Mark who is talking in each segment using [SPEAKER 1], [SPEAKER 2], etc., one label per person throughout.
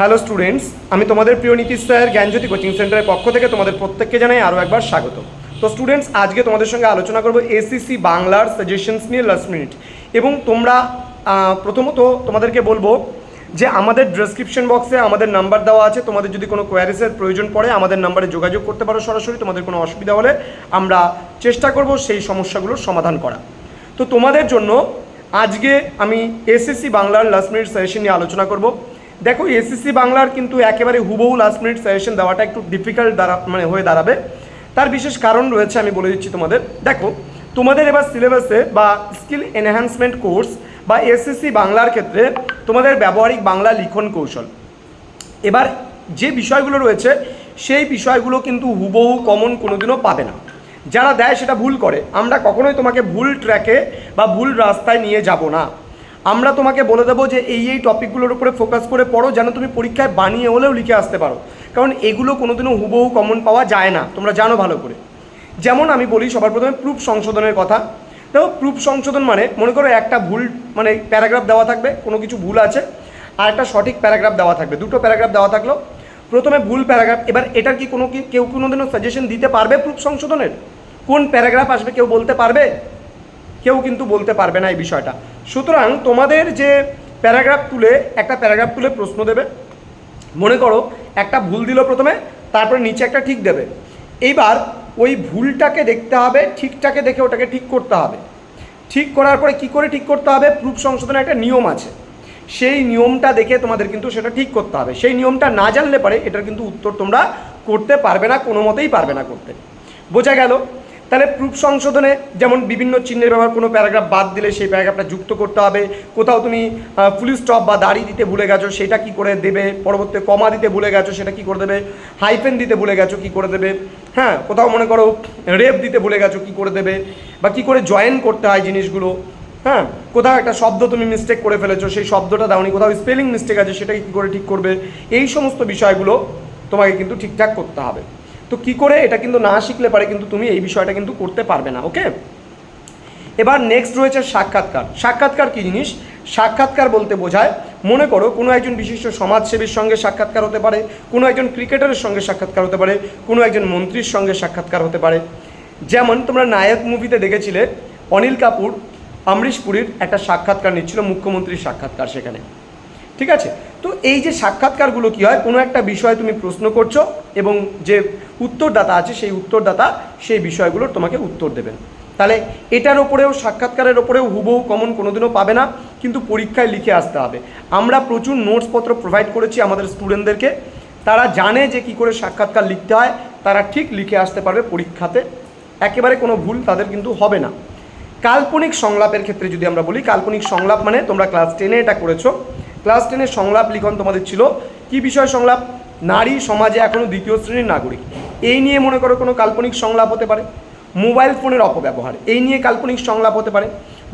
[SPEAKER 1] Hello students, আমি তোমাদের প্রিয় নীতিশ স্যার জ্ঞানজ্যোতি কোচিং সেন্টারের পক্ষ থেকে তোমাদের প্রত্যেককে জানাই আরও একবার স্বাগত। তো স্টুডেন্টস, আজকে তোমাদের সঙ্গে আলোচনা করব এসিসি বাংলার সাজেশনস নিয়ে লাস্ট মিনিট। এবং তোমরা প্রথমত তোমাদেরকে বলব যে আমাদের ডেসক্রিপশন বক্সে আমাদের নাম্বার দেওয়া আছে। তোমাদের যদি কোনো কোয়ারিসের প্রয়োজন পড়ে, আমাদের নাম্বারে যোগাযোগ করতে পারো সরাসরি। তোমাদের কোনো অসুবিধা হলে আমরা চেষ্টা করব সেই সমস্যাগুলোর সমাধান করা। তো তোমাদের জন্য আজকে আমি এসএসসি বাংলার লাস্ট মিনিট সাজেশন নিয়ে আলোচনা করব। দেখো এসএসসি বাংলার কিন্তু একেবারে হুবহু লাস্ট মিনিট সাজেশন দেওয়াটা একটু ডিফিকাল্ট দাঁড়া মানে হয়ে দাঁড়াবে। তার বিশেষ কারণ রয়েছে, আমি বলে দিচ্ছি তোমাদের। দেখো, তোমাদের এবার সিলেবাসে বা স্কিল এনহ্যান্সমেন্ট কোর্স বা এসএসসি বাংলার ক্ষেত্রে তোমাদের ব্যবহারিক বাংলা লিখন কৌশল। এবার যে বিষয়গুলো রয়েছে, সেই বিষয়গুলো কিন্তু হুবহু কমন কোনোদিনও পাবে না। যারা দেয়, সেটা ভুল করে। আমরা কখনোই তোমাকে ভুল ট্র্যাকে বা ভুল রাস্তায় নিয়ে যাব না। আমরা তোমাকে বলে দেবো যে এই এই টপিকগুলোর উপরে ফোকাস করে পড়ো, যেন তুমি পরীক্ষায় বানিয়ে হলেও লিখে আসতে পারো। কারণ এগুলো কোনোদিনও হুবহু কমন পাওয়া যায় না। তোমরা জানো ভালো করে। যেমন আমি বলি, সবার প্রথমে প্রুফ সংশোধনের কথা। দেখো প্রুফ সংশোধন মানে মনে করো একটা ভুল মানে প্যারাগ্রাফ দেওয়া থাকবে, কোনো কিছু ভুল আছে, আর একটা সঠিক প্যারাগ্রাফ দেওয়া থাকবে, দুটো প্যারাগ্রাফ দেওয়া থাকল। প্রথমে ভুল প্যারাগ্রাফ এবার এটার কি কোনো কেউ কোনোদিনও সাজেশন দিতে পারবে প্রুফ সংশোধনের? কোন প্যারাগ্রাফ আসবে, কেউ বলতে পারবে? কেউ কিন্তু বলতে পারবে না এই বিষয়টা। সুতরাং তোমাদের যে প্যারাগ্রাফ তুলে একটা প্যারাগ্রাফ তুলে প্রশ্ন দেবে। মনে করো, একটা ভুল দিল প্রথমে, তারপরে নিচে একটা ঠিক দেবে। এইবার ওই ভুলটাকে দেখতে হবে, ঠিকটাকে দেখে ওটাকে ঠিক করতে হবে। ঠিক করার পরে কি করে ঠিক করতে হবে? প্রুফ সংশোধনের একটা নিয়ম আছে। সেই নিয়মটা দেখে তোমাদের কিন্তু সেটা ঠিক করতে হবে। সেই নিয়মটা না জানলে পারে এটার কিন্তু উত্তর তোমরা করতে পারবে না কোনো মতেই পারবে না করতে। বোঝা গেল? তাহলে প্রুফ সংশোধনে যেমন বিভিন্ন চিহ্নের ব্যবহার কোনো প্যারাগ্রাফ বাদ দিলে সেই প্যারাগ্রাফটা যুক্ত করতে হবে। কোথাও তুমি ফুল স্টপ বা দাড়ি দিতে ভুলে গেছো, সেটা কি করে দেবে? পরবর্তী কমা দিতে ভুলে গেছো, সেটা কি করে দেবে? হাইফেন দিতে ভুলে গেছো, কি করে দেবে? হ্যাঁ কোথাও মনে করো রেপ দিতে ভুলে গেছো, কি করে দেবে? বা কি করে জয়েন করতে হয় জিনিসগুলো? হ্যাঁ কোথাও একটা শব্দ তুমি মিস্টেক করে ফেলেছো, সেই শব্দটা দাওনি। কোথাও স্পেলিং মিস্টেক আছে, সেটাকে কী করে ঠিক করবে? এই সমস্ত বিষয়গুলো তোমাকে কিন্তু ঠিকঠাক করতে হবে। তো কি করে? এটা কিন্তু না শিখলে পারে কিন্তু তুমি এই বিষয়টা কিন্তু করতে পারবে না ওকে এবার নেক্সট রয়েছে সাক্ষাৎকার। সাক্ষাৎকার কী জিনিস? সাক্ষাৎকার বলতে বোঝায়, মনে করো কোনো একজন বিশিষ্ট সমাজসেবীর সঙ্গে সাক্ষাৎকার হতে পারে, কোনো একজন ক্রিকেটারের সঙ্গে সাক্ষাৎকার হতে পারে, কোনো একজন মন্ত্রীর সঙ্গে সাক্ষাৎকার হতে পারে। যেমন তোমরা নায়ক মুভিতে দেখেছিলে, অনিল কাপুর অমরিশ পুরীর একটা সাক্ষাৎকার নিচ্ছিল, মুখ্যমন্ত্রীর সাক্ষাৎকার সেখানে। ঠিক আছে? তো এই যে সাক্ষাৎকারগুলো কী হয়? কোনো একটা বিষয়ে তুমি প্রশ্ন করছ এবং যে উত্তরদাতা আছে সেই উত্তরদাতা সেই বিষয়গুলোর তোমাকে উত্তর দেবেন। তাহলে এটার ওপরেও, সাক্ষাৎকারের ওপরেও হুবহু কমন কোনোদিনও পাবে না, কিন্তু পরীক্ষায় লিখে আসতে হবে। আমরা প্রচুর নোটসপত্র প্রোভাইড করেছি আমাদের স্টুডেন্টদেরকে তারা জানে যে কি করে সাক্ষাৎকার লিখতে হয়, তারা ঠিক লিখে আসতে পারবে পরীক্ষাতে। একেবারে কোনো ভুল তাদের কিন্তু হবে না। কাল্পনিক সংলাপের ক্ষেত্রে যদি আমরা বলি, কাল্পনিক সংলাপ মানে তোমরা ক্লাস টেনে এটা করেছ ক্লাস টেনের সংলাপ লিখন তোমাদের ছিল। কি বিষয় সংলাপ? নারী সমাজে এখনও দ্বিতীয় শ্রেণির নাগরিক। এই নিয়ে মনে করো কোনো কাল্পনিক সংলাপ হতে পারে। মোবাইল ফোনের অপব্যবহার, এই নিয়ে কাল্পনিক সংলাপ হতে পারে।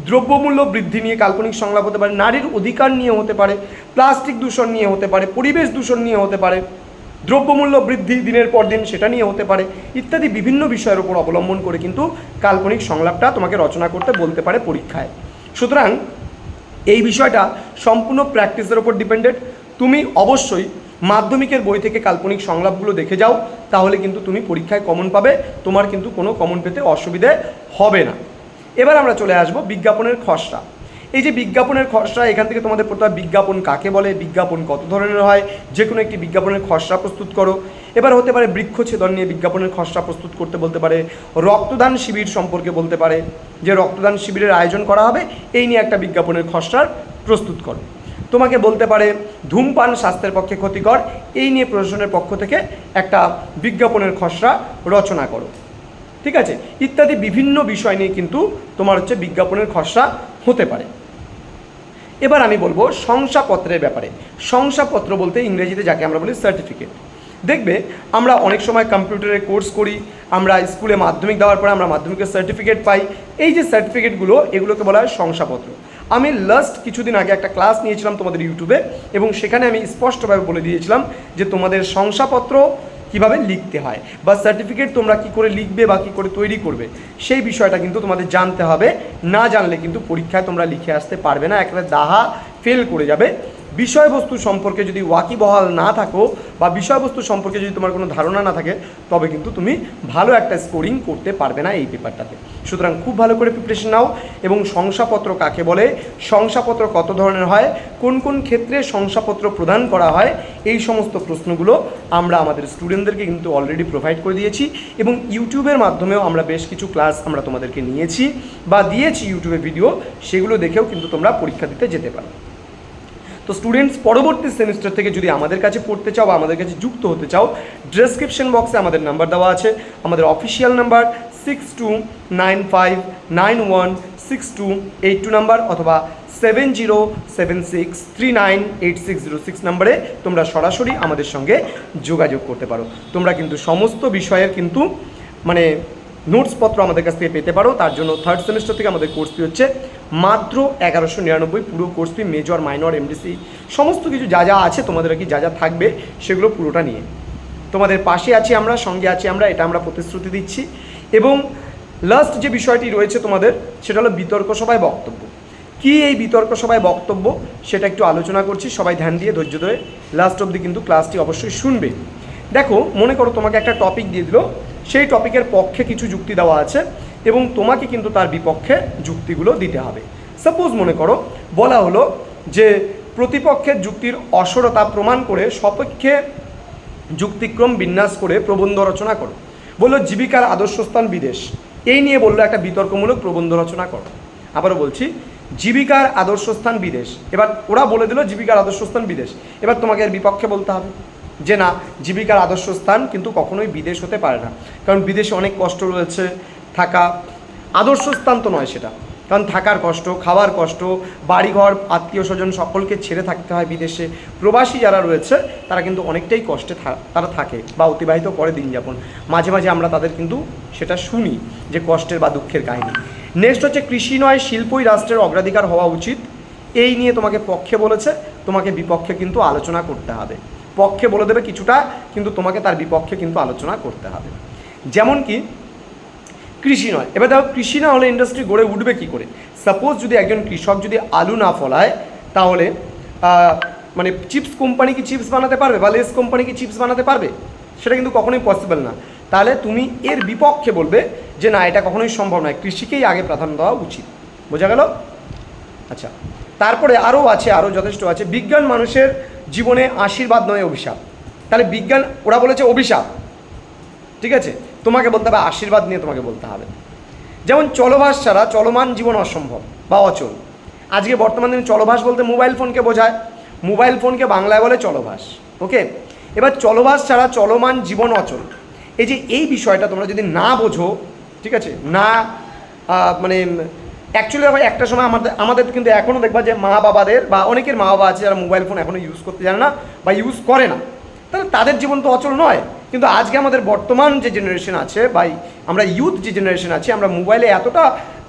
[SPEAKER 1] দ্রব্যমূল্য বৃদ্ধি নিয়ে কাল্পনিক সংলাপ হতে পারে। নারীর অধিকার নিয়ে হতে পারে। প্লাস্টিক দূষণ নিয়ে হতে পারে। পরিবেশ দূষণ নিয়ে হতে পারে। দ্রব্যমূল্য বৃদ্ধি দিনের পর দিন সেটা নিয়ে হতে পারে। ইত্যাদি বিভিন্ন বিষয়ের উপর অবলম্বন করে কিন্তু কাল্পনিক সংলাপটা তোমাকে রচনা করতে বলতে পারে পরীক্ষায়। সুতরাং এই বিষয়টা সম্পূর্ণ প্র্যাকটিসের ওপর ডিপেন্ডেড। তুমি অবশ্যই মাধ্যমিকের বই থেকে কাল্পনিক সংলাপগুলো দেখে যাও, তাহলে কিন্তু তুমি পরীক্ষায় কমন পাবে, তোমার কিন্তু কোনো কমন পেতে অসুবিধে হবে না। এবার আমরা চলে আসব বিজ্ঞাপনের খসড়া। এই যে বিজ্ঞাপনের খসড়া, এখান থেকে তোমাদের হবে বিজ্ঞাপন কাকে বলে, বিজ্ঞাপন কত ধরনের হয় যে কোনো একটি বিজ্ঞাপনের খসড়া প্রস্তুত করো। এবার হতে পারে বৃক্ষছেদন নিয়ে বিজ্ঞাপনের খসড়া প্রস্তুত করতে বলতে পারে, রক্তদান শিবির সম্পর্কে বলতে পারে। যে রক্তদান শিবিরের আয়োজন করা হবে, এই নিয়ে একটা বিজ্ঞাপনের খসড়ার প্রস্তুত করো। তোমাকে বলতে পারে, ধূমপান স্বাস্থ্যের পক্ষে ক্ষতিকর, এই নিয়ে প্রশাসনের পক্ষ থেকে একটা বিজ্ঞাপনের খসড়া রচনা করো। ঠিক আছে? ইত্যাদি বিভিন্ন বিষয় নিয়ে কিন্তু তোমার হচ্ছে বিজ্ঞাপনের খসড়া হতে পারে। এবার আমি বলব শংসাপত্রের ব্যাপারে। শংসাপত্র বলতে ইংরেজিতে যাকে আমরা বলি সার্টিফিকেট দেখবে, আমরা অনেক সময় কম্পিউটারে কোর্স করি, আমরা স্কুলে মাধ্যমিক দেওয়ার পরে আমরা মাধ্যমিকের সার্টিফিকেট পাই। এই যে সার্টিফিকেটগুলো এগুলোকে বলা হয় শংসাপত্র। আমি লাস্ট কিছুদিন আগে একটা ক্লাস নিয়েছিলাম তোমাদের ইউটিউবে এবং সেখানে আমি স্পষ্টভাবে বলে দিয়েছিলাম যে তোমাদের শংসাপত্র কীভাবে লিখতে হয়, বা সার্টিফিকেট তোমরা কি করে লিখবে বা কী করে তৈরি করবে, সেই বিষয়টা কিন্তু তোমাদের জানতে হবে। না জানলে কিন্তু পরীক্ষায় তোমরা লিখে আসতে পারবে না, একেবারে দাহা ফেল করে যাবে। বিষয়বস্তু সম্পর্কে যদি ওয়াকিবহাল না থাকো বা বিষয়বস্তু সম্পর্কে যদি তোমার কোনো ধারণা না থাকে, তবে কিন্তু তুমি ভালো একটা স্কোরিং করতে পারবে না এই পেপারটাতে সুতরাং খুব ভালো করে প্রিপারেশন নাও এবং শংসাপত্র কাকে বলে, শংসাপত্র কত ধরনের হয়, কোন কোন ক্ষেত্রে শংসাপত্র প্রদান করা হয়, এই সমস্ত প্রশ্নগুলো আমরা আমাদের স্টুডেন্টদেরকে কিন্তু অলরেডি প্রোভাইড করে দিয়েছি এবং ইউটিউবের মাধ্যমেও আমরা বেশ কিছু ক্লাস আমরা তোমাদেরকে নিয়েছি বা দিয়েছি ইউটিউবে ভিডিও সেগুলো দেখেও কিন্তু তোমরা পরীক্ষা দিতে যেতে পারো। তো স্টুডেন্টস পরবর্তী সেমিস্টার থেকে যদি আমাদের কাছে পড়তে চাও বা আমাদের কাছে যুক্ত হতে চাও ডেসক্রিপশন বক্সে আমাদের নাম্বার দেওয়া আছে, আমাদের official number six two nine five nine one six two eight two number অথবা seven zero seven six three nine eight six zero six নাম্বারে তোমরা সরাসরি আমাদের সঙ্গে যোগাযোগ করতে পারো। তোমরা কিন্তু সমস্ত বিষয়ের কিন্তু মানে নোটসপত্র আমাদের কাছ থেকে পেতে পারো। তার জন্য থার্ড সেমিস্টার থেকে আমাদের কোর্স ফি হচ্ছে মাত্র এগারোশো নিরানব্বই। পুরো course fee major minor MDC সমস্ত কিছু যা যা আছে তোমাদের আর কি যা যা থাকবে সেগুলো পুরোটা নিয়ে। তোমাদের পাশে আছি আমরা, সঙ্গে আছি আমরা, এটা আমরা প্রতিশ্রুতি দিচ্ছি। এবং লাস্ট যে বিষয়টি রয়েছে তোমাদের, সেটা হলো বিতর্ক সভায় বক্তব্য। কি এই বিতর্ক সভায় বক্তব্য, সেটা একটু আলোচনা করছি, সবাই ধ্যান দিয়ে ধৈর্য ধরে লাস্ট অবধি কিন্তু ক্লাসটি অবশ্যই শুনবে। দেখো, মনে করো তোমাকে একটা টপিক দিয়ে দিল সেই টপিকের পক্ষে কিছু যুক্তি দেওয়া আছে এবং তোমাকে কিন্তু তার বিপক্ষে যুক্তিগুলো দিতে হবে। সাপোজ মনে করো, বলা হলো যে প্রতিপক্ষের যুক্তির অসরতা প্রমাণ করে সপক্ষে যুক্তিক্রম বিন্যাস করে প্রবন্ধ রচনা করো। বলল, জীবিকার আদর্শস্থান বিদেশ। এই নিয়ে বলল, একটা বিতর্কমূলক প্রবন্ধ রচনা করো। আবারও বলছি, জীবিকার আদর্শস্থান বিদেশ। এবার ওরা বলে দিল, জীবিকার আদর্শস্থান বিদেশ। এবার তোমাকে এর বিপক্ষে বলতে হবে। যে না, জীবিকার আদর্শ স্থান কিন্তু কখনোই বিদেশ হতে পারে না। কারণ বিদেশে অনেক কষ্ট রয়েছে, থাকা আদর্শ স্থান তো নয় সেটা। কারণ থাকার কষ্ট, খাওয়ার কষ্ট, বাড়িঘর আত্মীয় স্বজন সকলকে ছেড়ে থাকতে হয় বিদেশে। প্রবাসী যারা রয়েছে, তারা কিন্তু অনেকটাই কষ্টে তারা থাকে বা অতিবাহিত করে দিন যাপন মাঝে মাঝে আমরা তাদের কিন্তু সেটা শুনি যে কষ্টের বা দুঃখের কাহিনী। নেক্সট হচ্ছে কৃষি নয়, শিল্পই রাষ্ট্রের অগ্রাধিকার হওয়া উচিত। এই নিয়ে তোমাকে পক্ষে বলেছে, তোমাকে বিপক্ষে কিন্তু আলোচনা করতে হবে। পক্ষে বলে দেবে কিছুটা, কিন্তু তোমাকে তার বিপক্ষে কিন্তু আলোচনা করতে হবে। যেমন কি, কৃষি নয়। এবার দেখো, কৃষি না হলে ইন্ডাস্ট্রি গড়ে উঠবে কি করে? সাপোজ যদি একজন কৃষক যদি আলু না ফলায়, তাহলে মানে চিপস কোম্পানি কি চিপস বানাতে পারবে বা লেস কোম্পানি কি চিপস বানাতে পারবে? সেটা কিন্তু কখনোই পসিবল না। তাহলে তুমি এর বিপক্ষে বলবে যে, না, এটা কখনোই সম্ভব নয়। কৃষিকেই আগে প্রাধান্য দেওয়া উচিত। বোঝা গেল? আচ্ছা তারপরে আরও আছে, আরও যথেষ্ট আছে। বিজ্ঞান মানুষের জীবনে আশীর্বাদ নয় অভিশাপ। তাহলে বিজ্ঞান, ওরা বলেছে অভিশাপ। ঠিক আছে? তোমাকে বলতে হবে, আশীর্বাদ নিয়ে তোমাকে বলতে হবে। যেমন চলভাস ছাড়া চলমান জীবন অসম্ভব বা অচল। আজকে বর্তমান দিনে চলভাস বলতে মোবাইল ফোনকে বোঝায়। মোবাইল ফোনকে বাংলায় বলে চলভাস ওকে? এবার চলভাস ছাড়া চলমান জীবন অচল। এই যে এই বিষয়টা তোমরা যদি না বোঝো, ঠিক আছে? না মানে অ্যাকচুয়ালি ভাই, একটা সময় আমাদের আমাদের কিন্তু এখনও দেখবা যে মা বাবাদের বা অনেকের মা বাবা আছে যারা মোবাইল ফোন এখনও ইউজ করতে জানে না বা ইউজ করে না। তাহলে তাদের জীবন তো অচল নয়। কিন্তু আজকে আমাদের বর্তমান যে জেনারেশন আছে বা আমরা ইউথ যে জেনারেশন আছে, আমরা মোবাইলে এতটা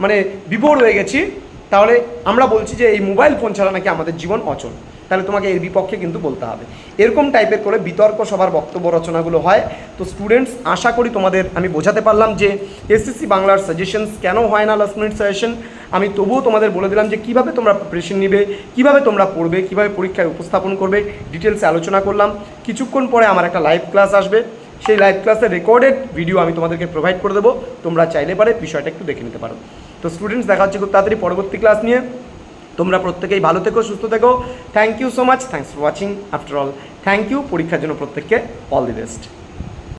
[SPEAKER 1] মানে বিভোর হয়ে গেছি, তাহলে আমরা বলছি যে এই মোবাইল ফোন ছাড়া নাকি আমাদের জীবন অচল। তাহলে তোমাকে এর বিপক্ষে কিন্তু বলতে হবে। এরকম টাইপের করে বিতর্ক সবার বক্তব্য রচনাগুলো হয়। তো স্টুডেন্টস আশা করি তোমাদের আমি বোঝাতে পারলাম যে এসএসসি বাংলার সাজেশনস কেন হয় না লাস্ট মিনিট সাজেশন আমি তবুও তোমাদের বলে দিলাম যে কীভাবে তোমরা প্রিপারেশন নিবে, কীভাবে তোমরা পড়বে, কীভাবে পরীক্ষায় উপস্থাপন করবে ডিটেলসে আলোচনা করলাম। কিছুক্ষণ পরে আমার একটা লাইভ ক্লাস আসবে। সেই লাইভ ক্লাসের রেকর্ডেড ভিডিও আমি তোমাদেরকে প্রোভাইড করে দেবো। তোমরা চাইলে পারে বিষয়টা একটু দেখে নিতে পারো। তো স্টুডেন্টস দেখা হচ্ছে খুব তাড়াতাড়ি পরবর্তী ক্লাস নিয়ে। তোমরা প্রত্যেকেই ভালো থেকো, সুস্থ থেকো। Thank you so much thanks for watching after all thank you পরীক্ষার জন্য প্রত্যেককে অল দি বেস্ট